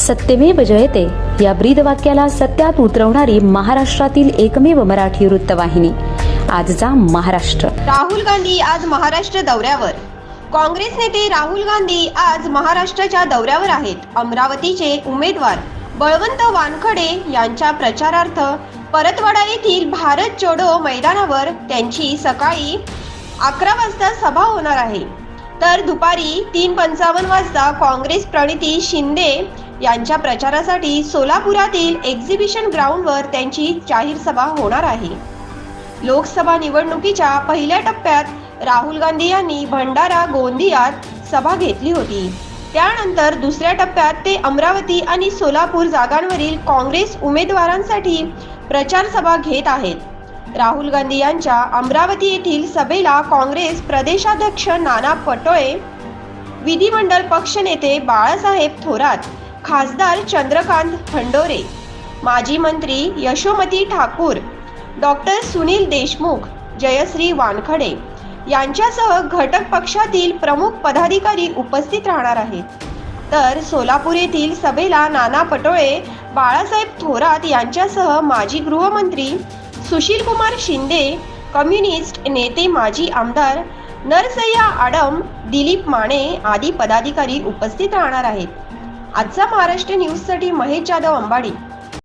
सत्यमेव जयते. या ब्रीद वाक्याला सत्यात उतरवणारी महाराष्ट्रातील एकमेव मराठी वृत्तवाहिनी. आजचा महाराष्ट्र. राहुल गांधी आज महाराष्ट्र दौऱ्यावर. काँग्रेस नेते राहुल गांधी आज महाराष्ट्राच्या दौऱ्यावर आहेत. अमरावतीचे उमेदवार बळवंत वानखडे यांच्या प्रचारार्थ परतवाडा येथील भारत जोडो मैदानावर त्यांची सकाळी अकरा वाजता सभा होणार आहे. तर दुपारी तीन पंचावन्न वाजता काँग्रेस प्रणिती शिंदे यांच्या प्रचारासाठी सोलापुरातील एक्झिबिशन ग्राउंडवर त्यांची जाहीर सभा होणार आहे. लोकसभा निवडणुकीच्या पहिल्या टप्प्यात राहुल गांधी यांनी भंडारा गोंदियात सभा घेतली होती. त्यानंतर दुसऱ्या टप्प्यात ते अमरावती आणि सोलापूर जागांवरील काँग्रेस उमेदवारांसाठी प्रचार सभा घेत आहेत. राहुल गांधी यांच्या अमरावती येथील सभेला काँग्रेस प्रदेशाध्यक्ष नाना पटोळे विधिमंडळ पक्षनेते बाळासाहेब थोरात खासदार चंद्रकांत खंडोरे माजी मंत्री यशोमती ठाकूर डॉक्टर सुनील देशमुख जयश्री वानखडे यांच्यासह घटक पक्षातील प्रमुख पदाधिकारी उपस्थित राहणार आहेत. तर सोलापूर येथील सभेला नाना पटोळे बाळासाहेब थोरात यांच्यासह माजी गृहमंत्री सुशीलकुमार शिंदे कम्युनिस्ट नेते माजी आमदार नरसय्या आडम दिलीप माने आदी पदाधिकारी उपस्थित राहणार आहेत. आजचा महाराष्ट्र न्यूजसाठी महेश जाधव अंबाडी.